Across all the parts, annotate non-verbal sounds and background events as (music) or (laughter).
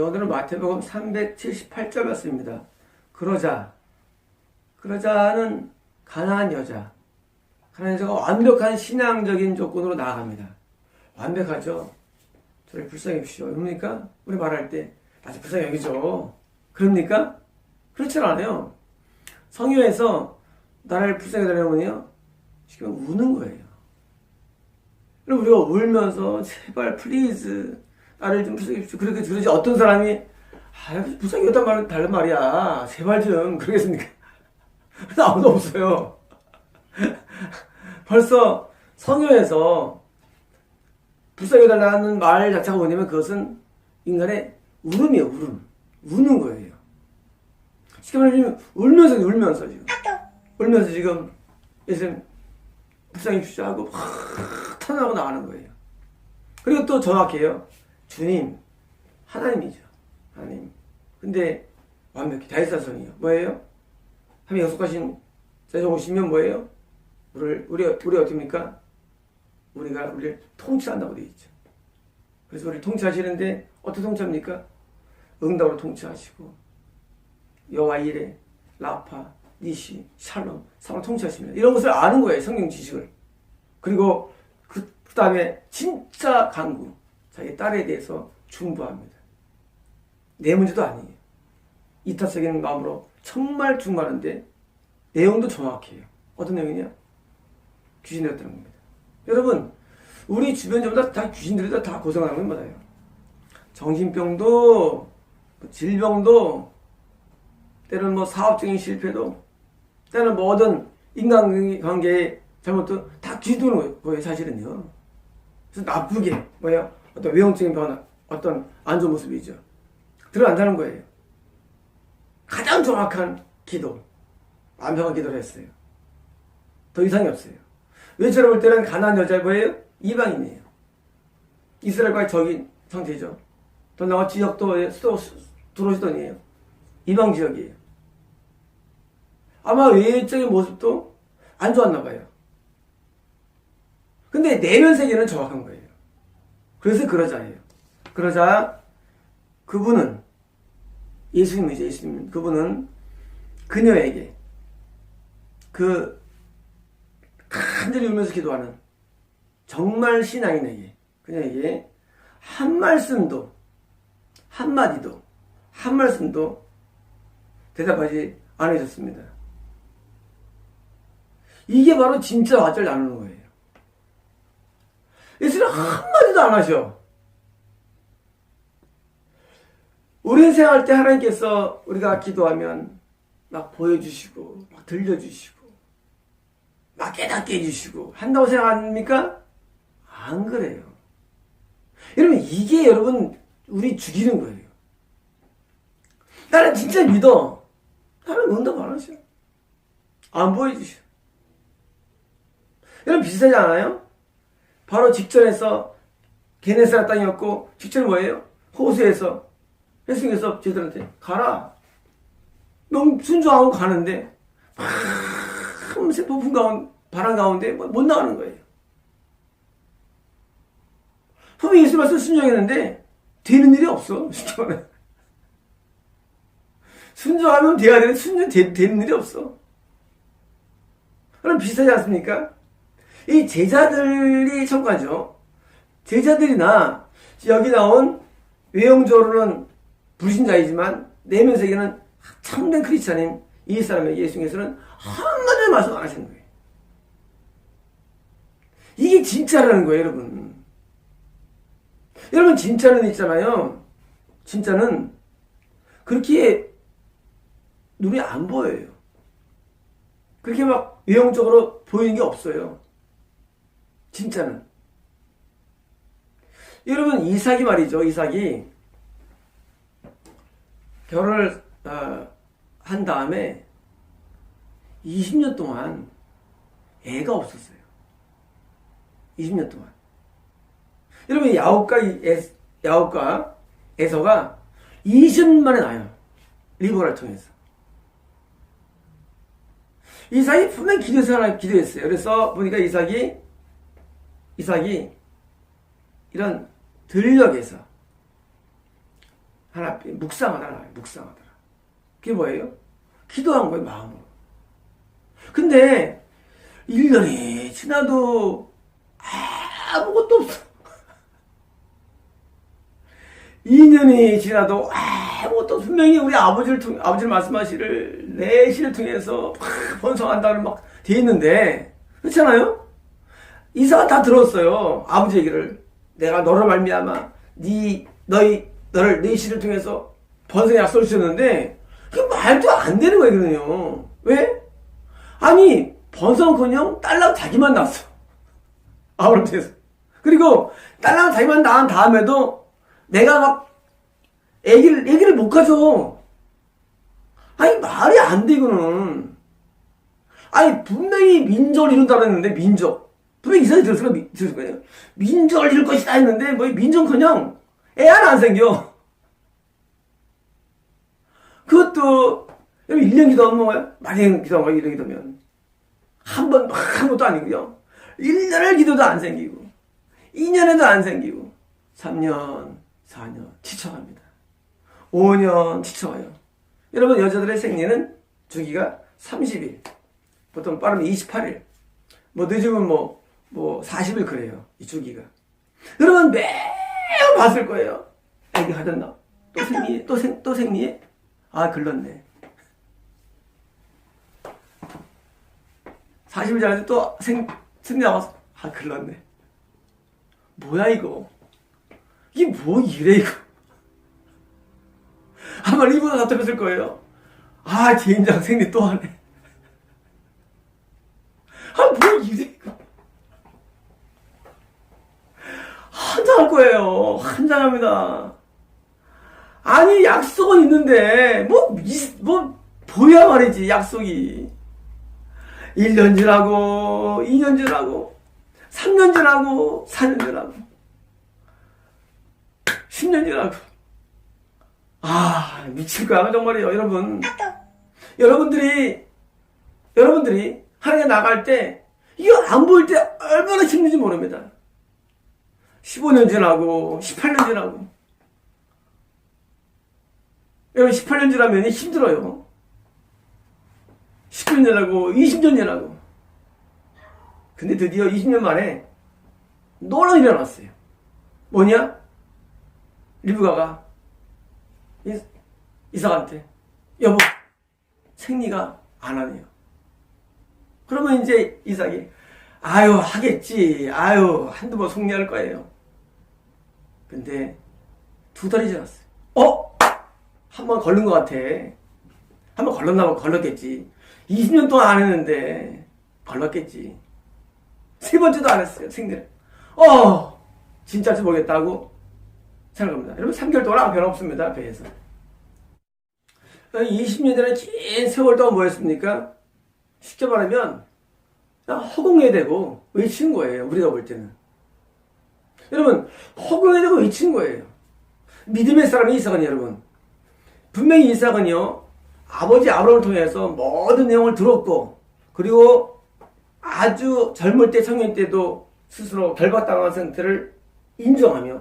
오늘은 마태복음 378절 말씀입니다. 그러자 그러자는 가난한 여자 가난한 여자가 완벽한 신앙적인 조건으로 나아갑니다. 완벽하죠. 저를 불쌍히 여기시오. 그러니까 우리 말할 때 아주 불쌍히 여기죠. 그럽니까? 그렇지 않아요. 성경에서 나를 불쌍히 달라면요 지금 우는 거예요. 그럼 우리가 울면서 제발 플리즈 나를 좀 불쌍히 해주십시오. 그렇게 그러지 어떤 사람이 아 불쌍히 여단 말 다른 말이야. 제발 좀 그러겠습니까? (laughs) 아무도 없어요. (laughs) 벌써 성경에서 불쌍히 해달라는 말 자체가 뭐냐면 그것은 인간의 울음이에요, 울음. 우는 거예요. 쉽게 말하면 울면서, 울면서 지금. 울면서 지금 예수님 불쌍히 해주시오 하고 확 터나고 나가는 거예요. 그리고 또 정확해요. 주님, 하나님이죠. 하나님. 근데 완벽히 다이사성이요. 뭐예요? 하나님 약속하신 세상 오시면 뭐예요? 우리를, 우리, 우리 어떻습니까? 우리가 우리를 통치한다고 되어 있죠. 그래서 우리를 통치하시는데 어떻게 통치합니까? 응답으로 통치하시고 여호와 이레, 라파, 니시, 샬롬, 사로 통치하십니다. 이런 것을 아는 거예요. 성경 지식을. 그리고 그, 그 다음에 진짜 강구, 자기 딸에 대해서 중부합니다. 내 문제도 아니에요. 이타적인 마음으로 정말 중마한데 내용도 정확해요. 어떤 내용이냐? 귀신이었다는 겁니다. 여러분, 우리 주변 전부 다, 다 귀신들이 다, 다 고생하는 건 뭐예요? 정신병도, 뭐 질병도, 때로는 뭐 사업적인 실패도, 때로는 모든 인간관계의 잘못도 다 귀신도는 거예요, 사실은요. 그래서 나쁘게, 뭐예요? 어떤 외형적인 변화, 어떤 안 좋은 모습이죠. 들어간다는 거예요. 가장 정확한 기도, 완벽한 기도를 했어요. 더 이상이 없어요. 외처럼 볼 때는 가난한 여자 뭐예요? 이방인이에요. 이스라엘과의 적인 상태죠. 더 나아 지역도 수도 들어오시더니에요. 이방 지역이에요. 아마 외적인 모습도 안 좋았나 봐요. 근데 내면 세계는 정확한 거예요. 그래서 그러자예요. 그러자 그분은 예수님이죠. 예수님. 그분은 그녀에게 그 간절히 울면서 기도하는 정말 신앙인에게 그녀에게 한 말씀도 한 마디도 한 말씀도 대답하지 않으셨습니다. 이게 바로 진짜 와절 나누는 거예요. 예수는 한마디도 안 하셔. 우리 생활 때 하나님께서 우리가 기도하면 막 보여주시고, 막 들려주시고, 막 깨닫게 해주시고, 한다고 생각합니까? 안 그래요. 여러분, 이게 여러분, 우리 죽이는 거예요. 나는 진짜 믿어. 나는 응답 안 하셔. 안 보여주셔. 여러분, 비슷하지 않아요? 바로 직전에서 게네사라 땅이었고, 직전 뭐예요? 호수에서 예수님께서 제들한테 가라. 너무 순종하고 가는데 밤새 폭풍 가운데 바람 가운데 뭐못 나가는 거예요. 분명히 예수 말씀 순종했는데 되는 일이 없어. 순종하면 돼야 되는데 순종 되, 되는 일이 없어. 그럼 비슷하지 않습니까? 이 제자들이 청가죠. 제자들이나 여기 나온 외형적으로는 불신자이지만 내면 세계는 참된 크리스찬인 이 사람에게 예수님께서는 한마디도 말씀 안 하시는 거예요. 이게 진짜라는 거예요, 여러분. 여러분, 진짜는 있잖아요. 진짜는 그렇게 눈에 안 보여요. 그렇게 막 외형적으로 보이는 게 없어요. 진짜는. 여러분, 이삭이 말이죠, 이삭이. 결혼을 어, 한 다음에 20년 동안 애가 없었어요. 20년 동안. 여러분 야곱과 에, 야곱과 에서가 20년 만에 나요. 리버를 통해서. 이삭이 분명 기도해서 하나 기도했어요. 그래서 보니까 이삭이 이삭이 이런 들녘에서 하나 묵상하더라. 묵상하더라. 그게 뭐예요? 기도한 거예요, 마음으로. 근데 1년이 지나도 아무것도 없어. 2년이 지나도 아무것도. 분명히 우리 아버지를 통 아버지를 말씀하시를 내시를 통해서 막 번성한다는 막돼 있는데 그렇잖아요? 이사가 다 들었어요. 아버지 얘기를. 내가 너를 말미암아 네 너희 너를 내시를 통해서 번성 약속을 주셨는데 그 말도 안 되는 거거든요. 왜? 아니 번성커녕 딸랑 자기만 낳았어. 아브라함께서. 그리고 딸랑 자기만 낳은 다음에도 내가 막 애기를 애기를 못 가져. 아니 말이 안 돼 이거는. 아니 분명히 민족을 이룬다 그랬는데 민족. 분명히 이상하게 들었을 거예요. 들었을 거예요. 민족을 이룰 것이다 했는데 뭐 민족커녕 애 하나 안 생겨. 그것도 1년 기도하면 뭐예요? 많이 기도하면 1년 기도면 한 번, 한 것도 아니고요. 1년을 기도도 안 생기고 2년에도 안 생기고 3년, 4년 지쳐갑니다. 5년 지쳐가요. 여러분 여자들의 생리는 주기가 30일 보통 빠르면 28일 뭐 늦으면 뭐, 뭐 40일 그래요. 이 주기가. 여러분 매일 봤을 거예요. 애기 하셨나? 또 생리해? 또 생, 또 생리해? 아, 글렀네. 40일 전에 또 생, 생리 나와서, 아, 글렀네. 뭐야, 이거? 이게 뭐 이래, 이거? 아마 이보다 답답했을 거예요. 아, 지인장 생리 또 하네. 아, 뭐 이래, 한장할 거예요. 한장합니다. 아니 약속은 있는데 뭐, 이- 뭐 보야 말이지 약속이 1년 지나고 2년 지나고 3년 지나고 4년 지나고 10년 지나고 아 미칠 거야 정말이에요 여러분 여러분들이 여러분들이 하나님 나갈 때 이거 안 보일 때 얼마나 힘든지 모릅니다 15년 지나고 18년 지나고 여러분 18년 지나면 힘들어요. 19년 지나고 20년 지나고 근데 드디어 20년 만에 일이 일어났어요. 뭐냐? 리브가가 이- 이삭한테 여보 생리가 안 하네요. 그러면 이제 이삭이 아유 하겠지 아유 한두 번 속리할 거예요. 근데 두 달이 지났어요. 어? 한 번 걸린 것 같아. 한 번 걸렸나 봐, 걸렸겠지. 20년 동안 안 했는데, 걸렸겠지. 세 번째도 안 했어요, 생리를. 어, 진짜인지 모르겠다고 생각합니다. 여러분, 3개월 동안 아무 변화 없습니다, 배에서. 20년 전에 긴 세월 동안 뭐 했습니까? 쉽게 말하면, 허공에 대고 외치는 거예요, 우리가 볼 때는. 여러분, 대고 외치는 거예요. 믿음의 사람이 이삭은 여러분. 분명히 이삭은요, 아버지 아브라함을 통해서 모든 내용을 들었고, 그리고 아주 젊을 때, 청년 때도 스스로 결박당한 상태를 인정하며,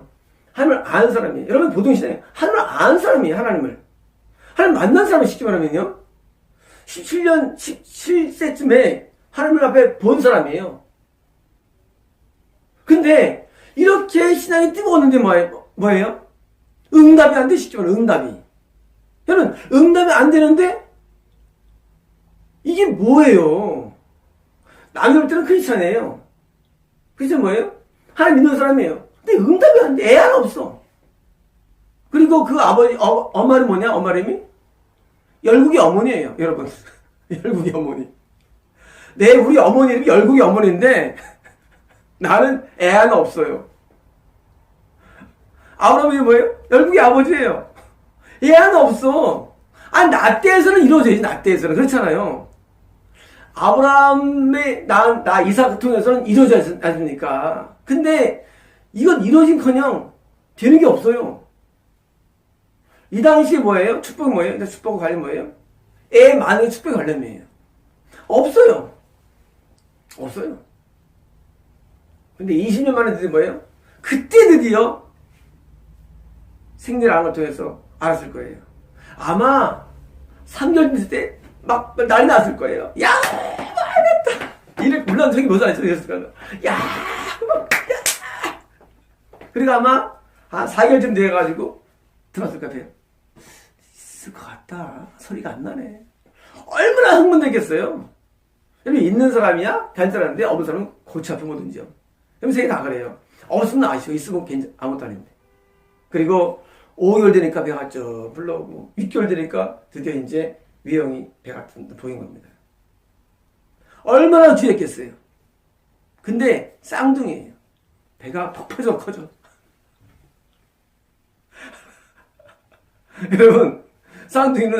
하나님을 아는 사람이에요. 여러분, 보통시대에 하나님을 아는 사람이에요, 하나님을. 하나님 만난 사람이 쉽게 말하면요, 17년, 17세쯤에 하나님 앞에 본 사람이에요. 근데, 이렇게 신앙이 뜨거웠는데 뭐예요? 뭐예요? 응답이 안 돼, 쉽게 말해, 응답이. 저는 응답이 안 되는데 이게 뭐예요? 남이 볼 때는 크리스찬이에요. 크리스찬 뭐예요? 하나님 믿는 사람이에요. 근데 응답이 안 돼. 애 하나 없어. 그리고 그 아버지, 어, 엄마는 뭐냐? 엄마 이름이? 열국의 어머니예요, 여러분. (laughs) 열국의 어머니. 네, 우리 어머니 이름이 열국의 어머니인데 나는 애 하나 없어요. 아브라함이 뭐예요? 열국의 아버지예요. 얘 하나 없어. 아, 나 때에서는 이루어져야지, 나 때에서는. 그렇잖아요. 아브라함의, 나, 나 이삭 통해서는 이루어져야 않습니까? 근데, 이건 이루어진 커녕 되는 게 없어요. 이 당시에 뭐예요? 축복이 뭐예요? 근데 축복 관련 뭐예요? 애 많은 게 축복의 관련이에요. 없어요. 없어요. 근데 20년 만에 드디어 뭐예요? 그때 드디어 생리를 걸 통해서 알았을 거예요. 아마 3개월 됐을 때 막 난리 났을 거예요. 야, 알겠다. 이를 물론 저기 못 알았죠. 그랬을 거예요. 야, 막, 야. 그리고 아마 한 4개월쯤 돼가지고 들었을 것 같아요. 있을 것 같다. 소리가 안 나네. 얼마나 흥분되겠어요. 여기 있는 사람이야 괜찮은데 없는 사람은 골치 아픈 거든요. 세계 다 그래요. 없으면 아시오. 있으면 괜찮, 아무것도 아닌데. 그리고 5개월 되니까 배가 쭉 불러오고 6개월 되니까 드디어 이제 위형이 배가 보인 겁니다. 얼마나 뒤했겠어요. 근데 쌍둥이에요. 배가 폭포적 커져. (laughs) 여러분 쌍둥이는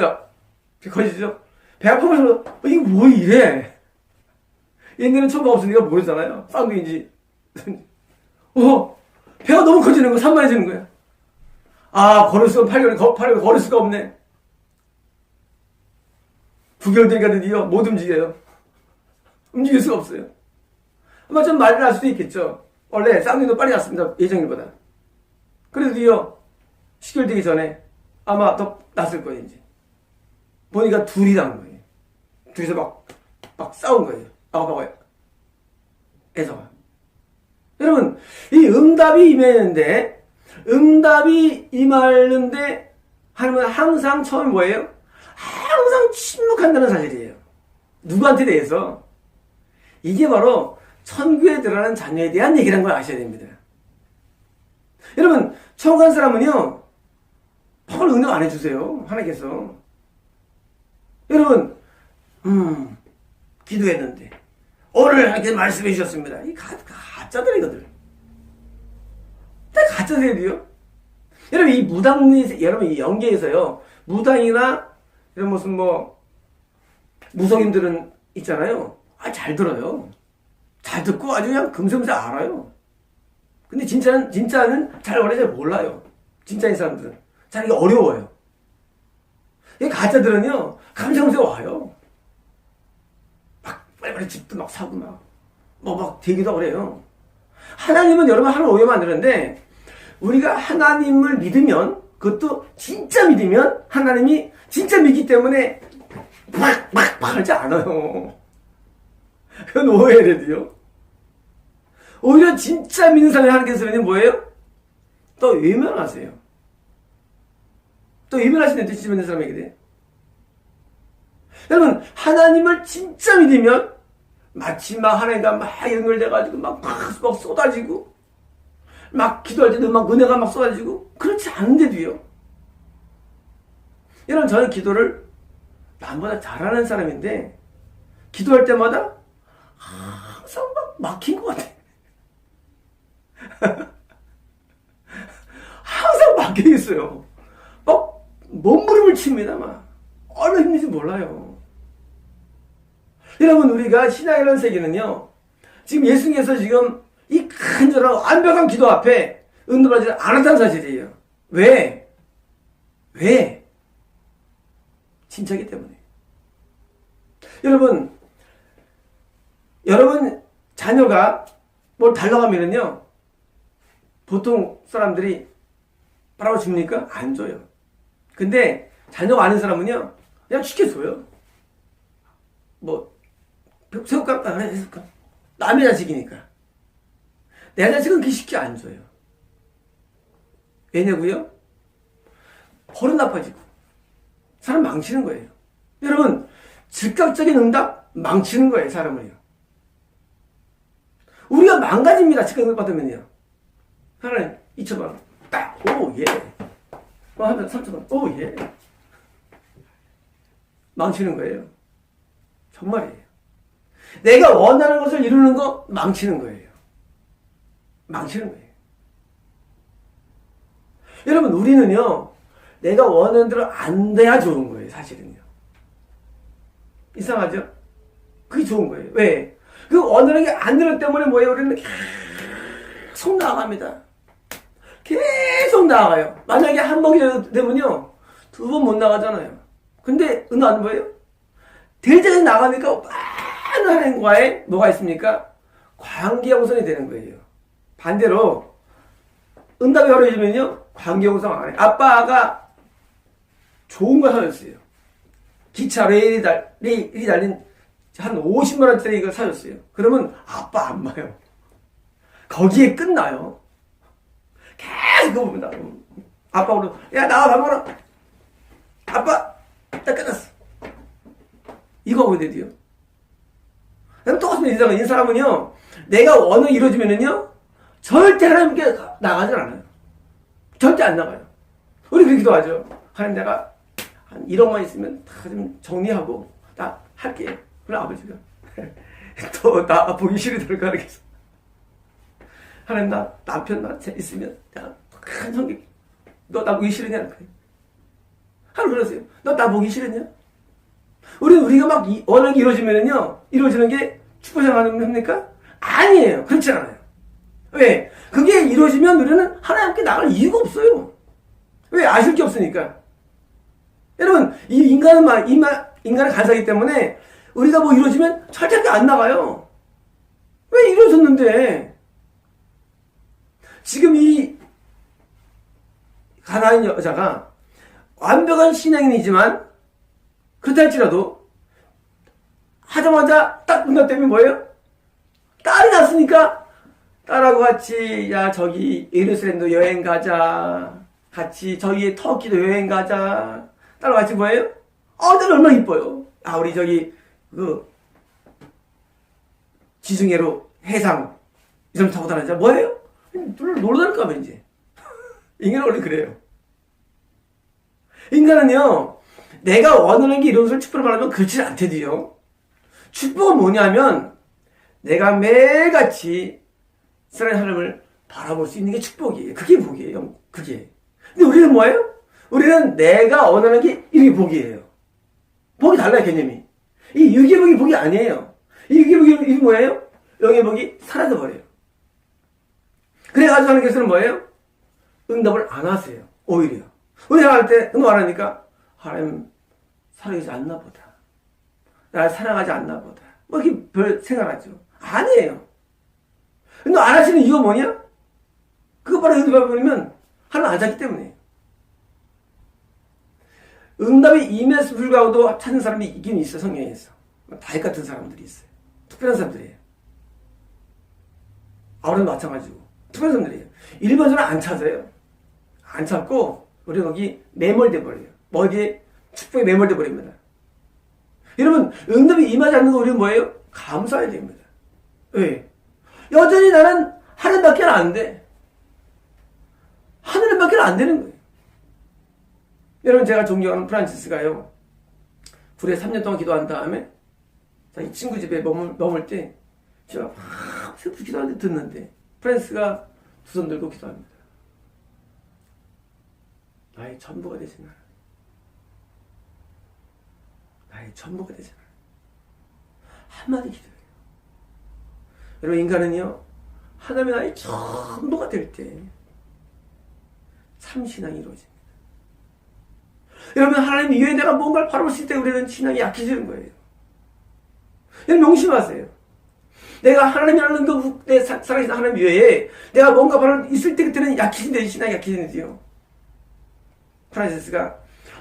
커지죠? 배 아프면서 어, 이게 뭐 이래? 옛날에는 처음 없으니까 모르잖아요. 쌍둥이인지. 어, 배가 너무 커지는 거 산만해지는 거야. 아, 걸을 수가, 8개월, 8개월 걸을 수가 없네. 9개월 되니까 드디어 못 움직여요. 움직일 수가 없어요. 아마 좀 말이 날 수도 있겠죠. 원래 쌍둥이도 빨리 났습니다. 예정일보다. 그래도 드디어 10개월 되기 전에 아마 더 났을 거예요, 이제. 보니까 둘이 난 거예요. 둘이서 막, 막 싸운 거예요. 아, 봐봐요. 애서가. 여러분, 이 응답이 임했는데, 응답이 임하는데, 하나님은 항상 처음이 뭐예요? 항상 침묵한다는 사실이에요. 누구한테 대해서? 이게 바로 천국에 들어가는 자녀에 대한 얘기라는 걸 아셔야 됩니다. 여러분, 천국 간 사람은요, 바로 응답 안 해주세요. 하나님께서. 여러분, 음, 기도했는데, 오늘 하나님께서 말씀해 주셨습니다. 이 가, 가짜들이거든. 다 가짜들이요. 여러분, 이 무당리, 여러분, 이 연계에서요, 무당이나, 이런 무슨 뭐, 무속인들은 있잖아요. 아, 잘 들어요. 잘 듣고 아주 그냥 금성금세 알아요. 근데 진짜는, 진짜는 잘 원래 잘 몰라요. 진짜인 사람들은. 잘 이게 어려워요. 이 가짜들은요, 감성금세 와요. 막, 빨리빨리 집도 막 사고 막, 뭐 막 되기도 그래요. 하나님은 여러분 하나님 오해만 들었는데, 우리가 하나님을 믿으면, 그것도 진짜 믿으면, 하나님이 진짜 믿기 때문에, 막, 막, 막 하지 않아요. 그건 오해래도요. 오히려 진짜 믿는 사람이 하나님께서는 뭐예요? 또 외면하세요. 또 외면하시는데 진짜 믿는 사람에게 돼. 여러분 하나님을 진짜 믿으면 마치 막 하나님과 막 연결돼가지고 막, 막, 막 쏟아지고 막 기도할 때도 막 은혜가 막 쏟아지고 그렇지 않은데도요. 여러분 저는 기도를 남보다 잘하는 사람인데 기도할 때마다 항상 막 막힌 것 같아. (laughs) 항상 막혀 있어요. 막 몸부림을 칩니다. 막 얼마나 힘든지 몰라요. 여러분 우리가 신앙이라는 세계는요. 지금 예수님께서 지금 이 간절한 완벽한 기도 앞에 응답하지 않았다는 사실이에요. 왜? 왜? 진짜기 때문에. 여러분, 여러분 자녀가 뭘 달라고 하면은요, 보통 사람들이 바라고 줍니까? 안 줘요. 근데 자녀가 아는 사람은요, 그냥 쉽게 줘요. 뭐, 새우깡, 아, 그래, 새우깡. 남의 자식이니까. 내 자식은 그렇게 쉽게 안 줘요. 왜냐고요? 버릇 나빠지고. 사람 망치는 거예요. 여러분, 즉각적인 응답 망치는 거예요, 사람을요. 우리가 망가집니다, 즉각 응답 받으면요. 하나님, 2천만 원. 딱, 오, 예. 뭐 하면 3천만 원. 오, 예. 망치는 거예요. 정말이에요. 내가 원하는 것을 이루는 거 망치는 거예요. 망치는 거예요. 여러분, 우리는요, 내가 원하는 대로 안 돼야 좋은 거예요, 사실은요. 이상하죠? 그게 좋은 거예요. 왜? 그 원하는 게 안 되는 때문에 뭐예요? 우리는 계속 나아갑니다. 계속 나아가요. 만약에 한 번이 되면요, 두 번 못 나가잖아요. 근데 은하는 뭐예요? 될 때까지 나가니까 많은 하나님과의 뭐가 있습니까? 관계가 우선이 되는 거예요. 반대로 응답이 어려지면요, 관계 우선 안 해. 아빠가 좋은 걸 사줬어요. 기차 레일이, 달, 레일이 달린 한 50만원짜리 이걸 사줬어요. 그러면 아빠 안 봐요. 거기에 끝나요. 계속 그거 봅니다. 아빠 오늘, 야, 나와 밥 먹으러. 아빠, 딱 끝났어. 이거 하고 있는데요. 똑같습니다. 인사는, 이 사람은요, 내가 원을 이루어지면은요, 절대 하나님께 가- 나가질 않아요. 절대 안 나가요. 우리 그렇게도 하죠. 하나님 내가 한 1억만 있으면 다 좀 정리하고 나 할게. 그럼 아버지가 (laughs) 또 나 보기 싫으더라 그러겠어. 하나님 나 남편 나 있으면 나큰 성격 너나 보기 싫으냐? 하나님 그러세요. 너 나 보기 싫으냐? 우리 우리가 막 이- 게 이루어지면은요 이루어지는 게 축복을 합니까? 아니에요. 그렇지 않아요. 왜? 그게 이루어지면 우리는 하나님께 나갈 이유가 없어요. 왜? 아실 게 없으니까. 여러분, 이 인간은 막, 이마, 인간은 간사기 때문에 우리가 뭐 이루어지면 절대 안 나가요. 왜 이루어졌는데? 지금 이 가나안 여자가 완벽한 신앙인이지만 그렇다 할지라도 하자마자 딱 문화 때문에 뭐예요? 딸이 났으니까 딸하고 같이 야 저기 예루살렘도 여행 가자 같이 저기 터키도 여행 가자 딸과 같이 뭐예요? 어, 딸 얼마나 이뻐요. 아 우리 저기 그 지중해로 해상 이점 타고 다니자 뭐예요? 둘 놀러 다닐 거면 이제 (laughs) 인간은 원래 그래요. 인간은요 내가 원하는 게 이런 것을 축복을 말하면 그렇지 않대도요. 축복은 뭐냐면 내가 매일같이 사랑의 하나님을 바라볼 수 있는 게 축복이에요. 그게 복이에요. 그게. 근데 우리는 뭐예요? 우리는 내가 원하는 게 이게 복이에요. 복이 달라요, 개념이. 이 육의 복이 복이 아니에요. 이 육의 복이 이게 뭐예요? 영의 복이 사라져버려요. 그래가지고 것은 뭐예요? 응답을 안 하세요. 오히려. 응답할 때 응답 안 하니까 하나님 사랑하지 않나 보다. 날 사랑하지 않나 보다. 뭐 이렇게 별 생각하죠. 아니에요. 근데 안 하시는 이유가 뭐냐? 그거 바로 응답해 버리면 하나님 안 찾기 때문에. 응답이 임했을 불구하고도 찾는 사람이 있긴 있어, 성경에서. 다윗 같은 사람들이 있어요. 특별한 사람들이에요. 아우는 마찬가지고. 특별한 사람들이에요. 일반적으로 안 찾아요. 안 찾고, 우리 거기 매몰돼 버려요. 뭐기에 축복에 매몰돼 버립니다. 여러분, 응답이 임하지 않는 거 우리는 뭐예요? 감사해야 됩니다. 왜? 여전히 나는 하늘밖에 안 돼. 하늘밖에 안 되는 거예요. 여러분, 제가 존경하는 프란치스가요, 불에 3년 동안 기도한 다음에, 자기 친구 집에 머물, 머물 때, 제가 막 슬프게 기도하는데 듣는데, 프란치스가 두 손 들고 기도합니다. 나의 전부가 되시나. 나의 전부가 되잖아. 한마디 기도해요. 여러분, 인간은요, 하나님의 나의 전부가 될 때, 참 신앙이 이루어집니다. 여러분, 하나님 이외에 내가 뭔가를 있을 때 우리는 신앙이 약해지는 거예요. 여러분, 명심하세요. 내가 하나님이라는 그, 내 사- 살아계신 하나님 외에 내가 뭔가 바로 있을 때 그때는 약해진대, 신앙이 약해지는데요. 프란시스가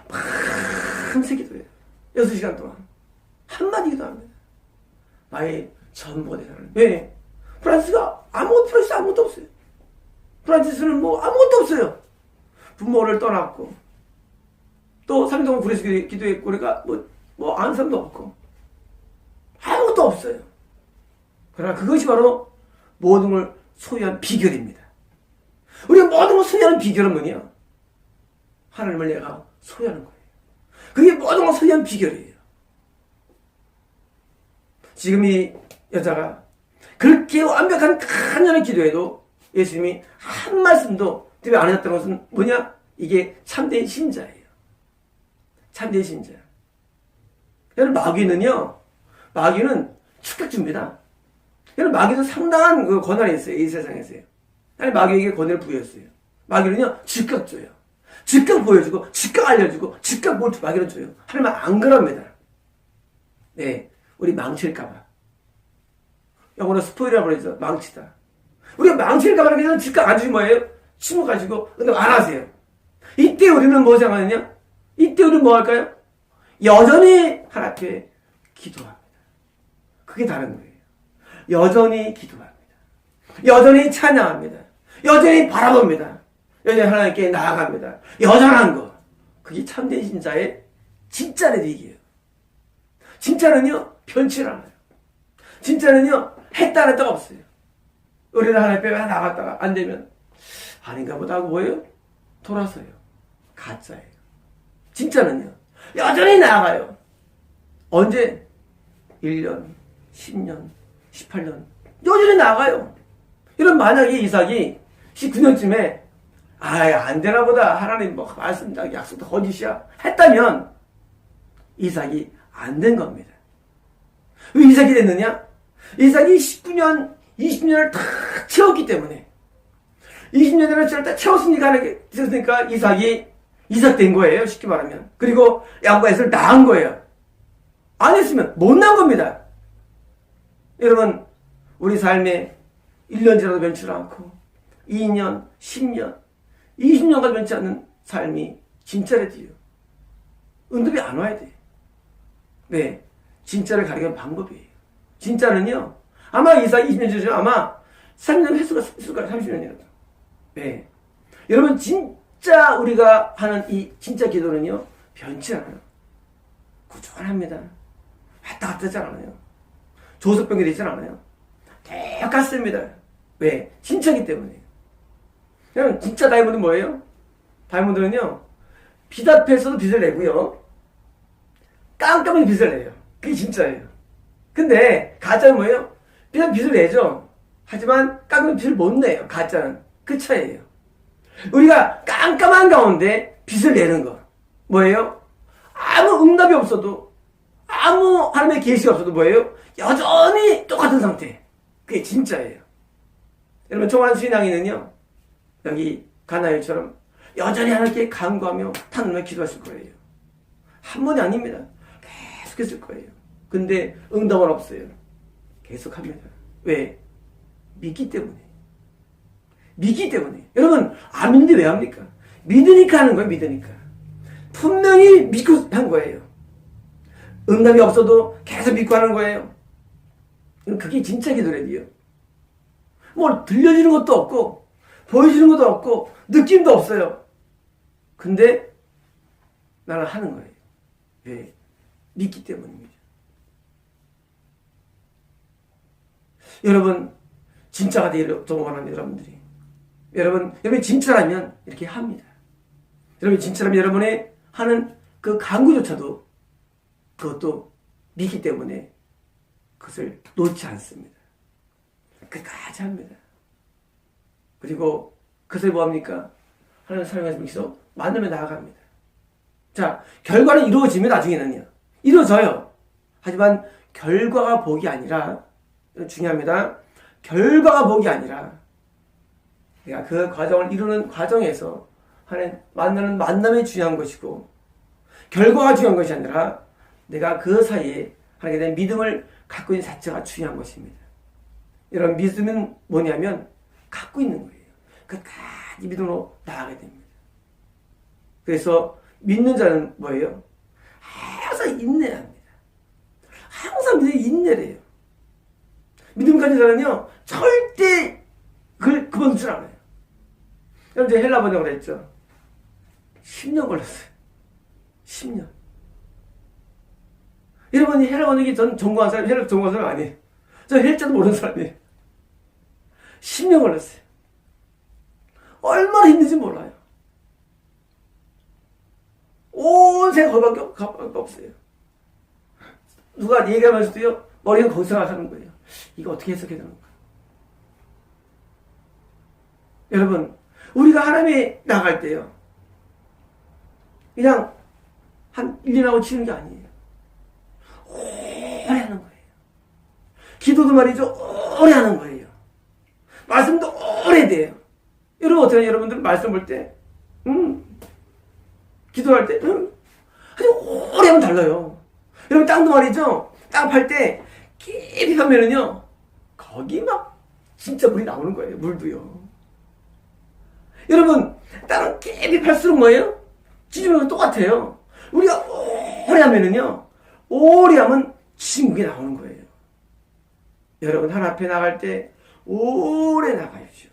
밤새 기도해요. 6시간 동안. 한마디 기도합니다. 나의 전부가 되는 왜? 프란스가 아무것도 프란스 아무것도 없어요. 프란시스는 뭐 아무것도 없어요. 부모를 떠났고 또 3년 동안 구에서 기도했고 그러니까 뭐 뭐 아는 사람도 없고 아무것도 없어요. 그러나 그것이 바로 모든 걸 소유한 비결입니다. 우리가 모든 걸 소유하는 비결은 뭐냐? 하나님을 내가 소유하는 거예요. 그게 모든 걸 소유한 비결이에요. 지금 이 여자가 그렇게 완벽한 간절한 기도에도 예수님이 한 말씀도 대답 안 했던 것은 뭐냐? 이게 참된 신자예요. 참된 신자. 여러분, 마귀는요, 마귀는 축격줍니다. 여러분, 마귀도 상당한 그 권한이 있어요. 이 세상에서요. 아니, 마귀에게 권한을 부여했어요. 마귀는요, 즉각 줘요. 즉각 보여주고, 즉각 알려주고, 즉각 뭘 마귀는 줘요. 하나님은 안 그럽니다. 네, 우리 망칠까봐. 영어로 스포일이라고 그러죠. 망치다. 우리가 망칠까봐 그냥 즉각 안 주신 뭐예요? 침묵하시고, 근데 안 하세요. 이때 우리는 뭐 생각하느냐? 이때 우리 뭐 할까요? 여전히 하나님 앞에 기도합니다. 그게 다른 거예요. 여전히 기도합니다. 여전히 찬양합니다. 여전히 바라봅니다. 여전히 하나님께 나아갑니다. 여전한 거. 그게 참된 신자의 진짜 레디기예요. 진짜는요, 변치 않아요. 진짜는요, 했다 안 했다가 없어요. 우리는 하나님 앞에 나갔다가 안 되면, 아닌가 보다 하고 뭐예요? 돌아서요. 가짜예요. 진짜는요, 여전히 나아가요. 언제? 1년, 10년, 18년. 여전히 나아가요. 이런 만약에 이삭이 19년쯤에, 아이, 안 되나 보다. 하나님 뭐, 말씀, 약속도 거짓이야. 했다면, 이삭이 안 된 겁니다. 왜 이삭이 됐느냐? 이삭이 19년, 20년을 다 채웠기 때문에 20년을 다 채웠으니까 채웠으니까 이삭이 이삭 된 거예요. 쉽게 말하면. 그리고 야곱에서 낳은 거예요. 안 했으면 못 낳은 겁니다. 여러분 우리 삶에 1년 지나도 변치 않고 2년, 10년, 20년까지 변치 않는 삶이 진짜래지요. 응답이 안 와야 돼. 네. 진짜를 가리는 방법이에요. 진짜는요, 아마 이삭 20년 전에 아마 3년 횟수가 있을 거예요. 30년이라도. 네. 여러분, 진짜 우리가 하는 이 진짜 기도는요, 변치 않아요. 꾸준합니다. 왔다 갔다 하지 않아요. 조석병이 되지 않아요. 똑같습니다. 왜? 진짜기 때문에. 그냥 진짜 다이몬은 뭐예요? 다이몬드는요, 빚 앞에서도 빚을 내고요. 깜깜하게 빚을 내요. 그게 진짜예요. 근데 가짜는 뭐예요? 그냥 빚을 내죠. 하지만 깜깜한 빚을 못 내요. 가짜는. 그 차이예요. 우리가 깜깜한 가운데 빚을 내는 거. 뭐예요? 아무 응답이 없어도 아무 하나님의 계시가 없어도 뭐예요? 여전히 똑같은 상태. 그게 진짜예요. 여러분 정한 신앙인은요. 여기 가나엘처럼 여전히 하나님께 간구하며 탄원하 기도하실 거예요. 한 번이 아닙니다. 계속 했을 거예요. 근데 응답은 없어요. 계속 합니다. 왜? 믿기 때문에. 믿기 때문에. 여러분, 안 믿는데 왜 합니까? 믿으니까 하는 거예요, 믿으니까. 분명히 믿고 한 거예요. 응답이 없어도 계속 믿고 하는 거예요. 그게 진짜 기도래요. 뭐, 들려지는 것도 없고, 보여지는 것도 없고, 느낌도 없어요. 근데, 나는 하는 거예요. 왜? 믿기 때문입니다. 여러분, 진짜가 되기를 원하는 여러분들이. 여러분, 여러분이 진짜라면 이렇게 합니다. 여러분이 진짜라면 여러분의 하는 그 강구조차도 그것도 믿기 때문에 그것을 놓지 않습니다. 끝까지 합니다. 그리고 그것을 뭐합니까? 하나님 사랑하시면 계속 만나며 나아갑니다. 자, 결과는 이루어지면 나중에는요. 이루어져요. 하지만 결과가 복이 아니라 중요합니다. 결과가 복이 아니라 내가 그 과정을 이루는 과정에서 하는 만나는 만남이 중요한 것이고 결과가 중요한 것이 아니라 내가 그 사이에 하게 된 믿음을 갖고 있는 자체가 중요한 것입니다. 이런 믿음은 뭐냐면 갖고 있는 거예요. 끝까지 믿음으로 나아가게 됩니다. 그래서 믿는 자는 뭐예요? 항상 인내합니다. 항상 믿음 인내래요. 믿음 가진 자는요, 절대 그걸 그만두질 않아요. 여러분, 이제 헬라 번역을 했죠. 10년 걸렸어요. 10년. 여러분이 헬라 번역이 전 전공한 사람, 헬라 전공한 사람 아니에요. 저 헬자도 모르는 사람이에요. 10년 걸렸어요. 얼마나 힘든지 몰라요. 온 생각 거밖에 없어요. 누가 얘기하면서도요, 머리가 거기서 나가는 거예요. 이거 어떻게 해석해야 되는 가 여러분, 우리가 하나님에 나갈 때요, 그냥 한 1년 하고 치는 게 아니에요. 오래 하는 거예요. 기도도 말이죠, 오래 하는 거예요. 말씀도 오래 돼요. 여러분, 어떻게 여러분들 말씀 볼 때, 음, 기도할 때, 음, 아주 오래 하면 달라요. 여러분, 땅도 말이죠, 땅 팔 때, 깊이 가면은요, 거기 막 진짜 물이 나오는 거예요. 물도요. 여러분, 땅은 깊이 팔수록 뭐예요? 찢으면 똑같아요. 우리가 오래 하면은요, 오래 하면 진국이 나오는 거예요. 여러분, 하나 앞에 나갈 때 오래 나가야죠.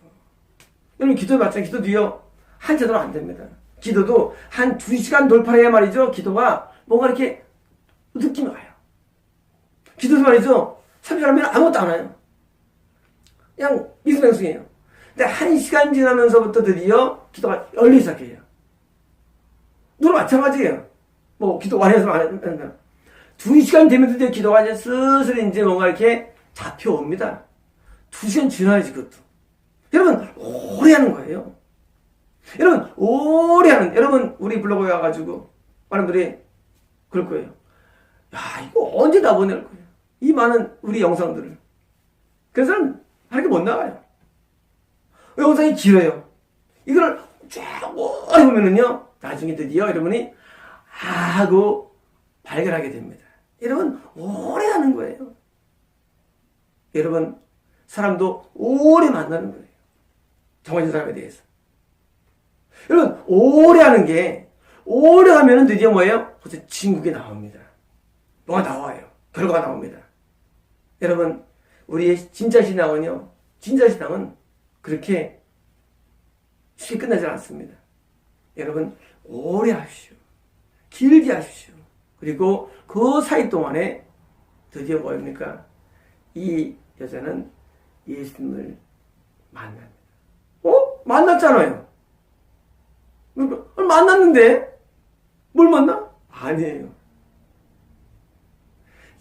여러분, 기도 마찬가지, 기도 도요, 한 제대로 안 됩니다. 기도도 한 두 시간 돌파해야 말이죠. 기도가 뭔가 이렇게 느낌이 와요. 기도도 말이죠. 3시간 하면 아무것도 안 와요. 그냥 미수맹수예요. 근데 한 시간 지나면서부터 드디어 기도가 열리기 시작해요. 누구 마찬가지예요. 뭐 기도 완해서 말하면 두 시간 되면 드디어 기도가 이제 슬슬 이제 뭔가 이렇게 잡혀옵니다. 두 시간 지나야지 그것도. 여러분 오래 하는 거예요. 여러분 오래 하는 여러분 우리 블로그에 와가지고 많은 분들이 그럴 거예요. 야 이거 언제 다 보낼 거예요. 이 많은 우리 영상들을. 그래서 하는 게못 나가요. 영상이 길어요. 이거를 쫙 오래 보면은요, 나중에 드디어 여러분이 아 하고 발견하게 됩니다. 여러분, 오래 하는 거예요. 여러분, 사람도 오래 만나는 거예요. 정해진 사람에 대해서. 여러분, 오래 하는 게, 오래 하면은 드디어 뭐예요? 벌써 진국이 나옵니다. 뭐가 나와요. 결과가 나옵니다. 여러분, 우리의 진짜 신앙은요, 진짜 신앙은 그렇게 쉽게 끝나지 않습니다. 여러분, 오래 하십시오. 길게 하십시오. 그리고 그 사이 동안에 드디어 뭐입니까? 이 여자는 예수님을 만납니다. 어? 만났잖아요. 그러니까 만났는데 뭘 만나? 아니에요.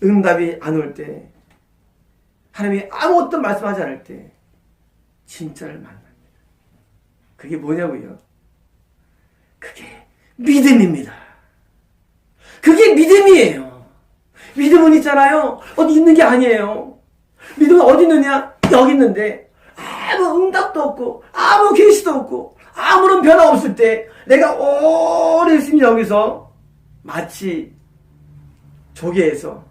응답이 안 올 때, 하나님이 아무것도 말씀하지 않을 때, 진짜를 만납니다. 그게 뭐냐고요? 그게 믿음입니다. 그게 믿음이에요. 믿음은 있잖아요. 어디 있는 게 아니에요. 믿음은 어디 있느냐? 여기 있는데 아무 응답도 없고 아무 계시도 없고 아무런 변화 없을 때 내가 오래 있으면 여기서 마치 조개에서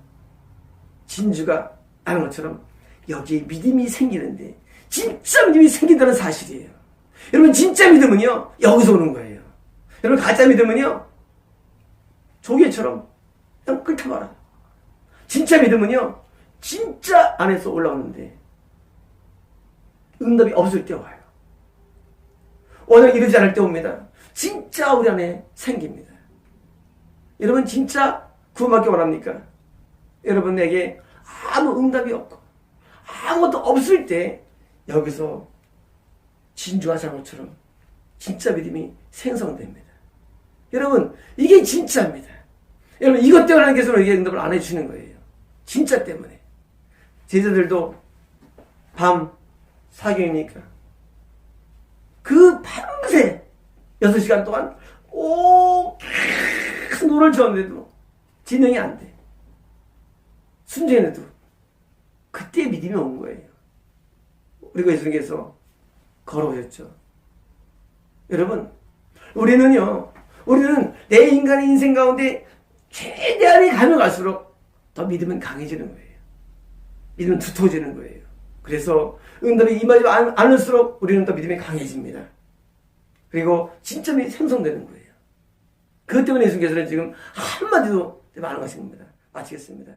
진주가 나는 것처럼 여기에 믿음이 생기는데 진짜 믿음이 생긴다는 사실이에요. 여러분 진짜 믿음은요 여기서 오는 거예요. 여러분 가짜 믿음은요 조개처럼 그냥 끓다봐라. 진짜 믿음은요 진짜 안에서 올라오는데 응답이 없을 때 와요. 워낙 이르지 않을 때 옵니다. 진짜 우리 안에 생깁니다. 여러분 진짜 구원받기 원합니까? 여러분에게 아무 응답이 없고 아무것도 없을 때 여기서 진주와 장어처럼 진짜 믿음이 생성됩니다. 여러분 이게 진짜입니다. 여러분 이것 때문에 하나님께서는 이게 응답을 안 해주시는 거예요. 진짜 때문에. 제자들도 밤 사경이니까 그 밤새 6시간 동안 오 계속 노를 쳤는데도 진행이 안 돼. 순전해도 그때 믿음이 온 거예요. 그리고 예수님께서 걸어오셨죠. 여러분, 우리는요, 우리는 내 인간의 인생 가운데 최대한이 가면 갈수록 더 믿음은 강해지는 거예요. 믿음은 두터워지는 거예요. 그래서 응답이 임하지 않- 않을수록 우리는 더 믿음이 강해집니다. 그리고 진짜 믿음이 생성되는 거예요. 그것 때문에 예수님께서는 지금 한마디도 말안 하신 겁니다. 마치겠습니다.